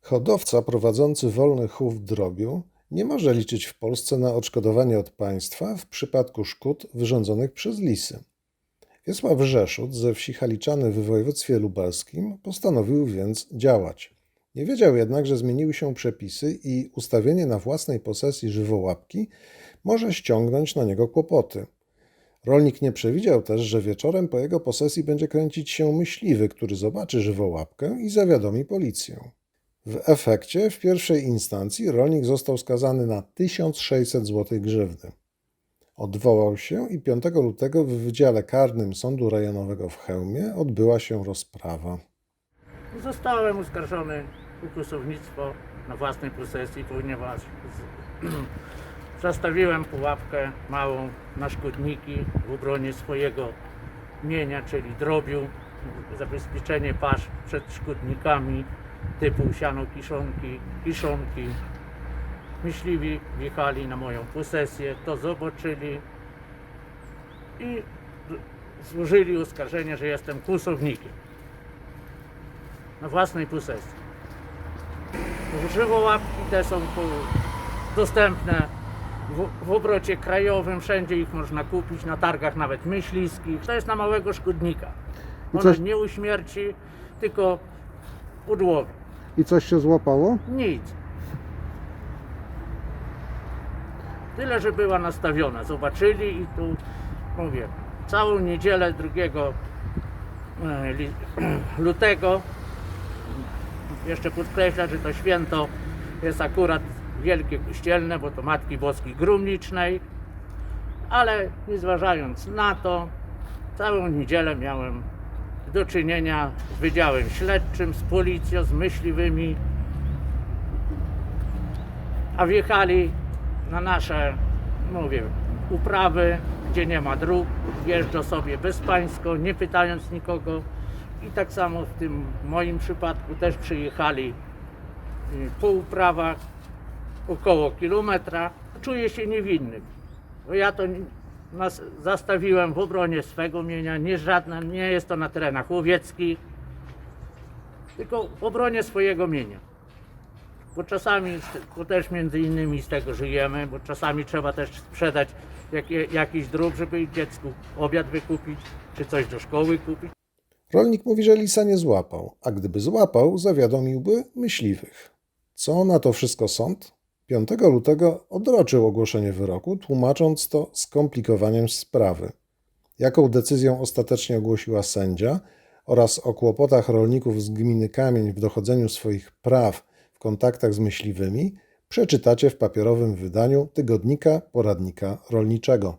Hodowca prowadzący wolny chów drobiu nie może liczyć w Polsce na odszkodowanie od państwa w przypadku szkód wyrządzonych przez lisy. Wiesław Rzeszut ze wsi Haliczany w województwie lubelskim postanowił więc działać. Nie wiedział jednak, że zmieniły się przepisy i ustawienie na własnej posesji żywołapki może ściągnąć na niego kłopoty. Rolnik nie przewidział też, że wieczorem po jego posesji będzie kręcić się myśliwy, który zobaczy żywołapkę i zawiadomi policję. W efekcie w pierwszej instancji rolnik został skazany na 1600 zł grzywny. Odwołał się i 5 lutego w Wydziale Karnym Sądu Rejonowego w Chełmie odbyła się rozprawa. Zostałem oskarżony o kłusownictwo na własnej posesji, ponieważ zastawiłem pułapkę małą na szkodniki w obronie swojego mienia, czyli drobiu, zabezpieczenie pasz przed szkodnikami typu siano kiszonki, kiszonki. Myśliwi wjechali na moją posesję, to zobaczyli i złożyli oskarżenie, że jestem kłusownikiem na własnej posesji. Żywołapki te są dostępne w, w obrocie krajowym, wszędzie ich można kupić, na targach nawet myśliskich. To jest na małego szkodnika. Ona coś- nie uśmierci, tylko udłowi. I coś się złapało? Nic. Tyle, że była nastawiona. Zobaczyli i tu mówię, całą niedzielę 2 e, lutego jeszcze podkreślać, że to święto jest akurat wielkie kościelne, bo to Matki Boskiej Grumnicznej, ale nie zważając na to, całą niedzielę miałem do czynienia z Wydziałem Śledczym, z policją, z myśliwymi, a wjechali na nasze, mówię, uprawy, gdzie nie ma dróg, wjeżdża sobie bezpańsko, nie pytając nikogo. I tak samo w tym moim przypadku też przyjechali y, po uprawach około kilometra. Czuję się niewinnym, bo ja to nas zastawiłem w obronie swego mienia, nie żadne, nie jest to na terenach łowieckich, tylko w obronie swojego mienia bo czasami, bo też między innymi z tego żyjemy, bo czasami trzeba też sprzedać jakiś drób, żeby dziecku obiad wykupić, czy coś do szkoły kupić. Rolnik mówi, że lisa nie złapał, a gdyby złapał, zawiadomiłby myśliwych. Co na to wszystko sąd? 5 lutego odroczył ogłoszenie wyroku, tłumacząc to skomplikowaniem sprawy. Jaką decyzją ostatecznie ogłosiła sędzia oraz o kłopotach rolników z gminy Kamień w dochodzeniu swoich praw w kontaktach z myśliwymi, przeczytacie w papierowym wydaniu tygodnika poradnika rolniczego.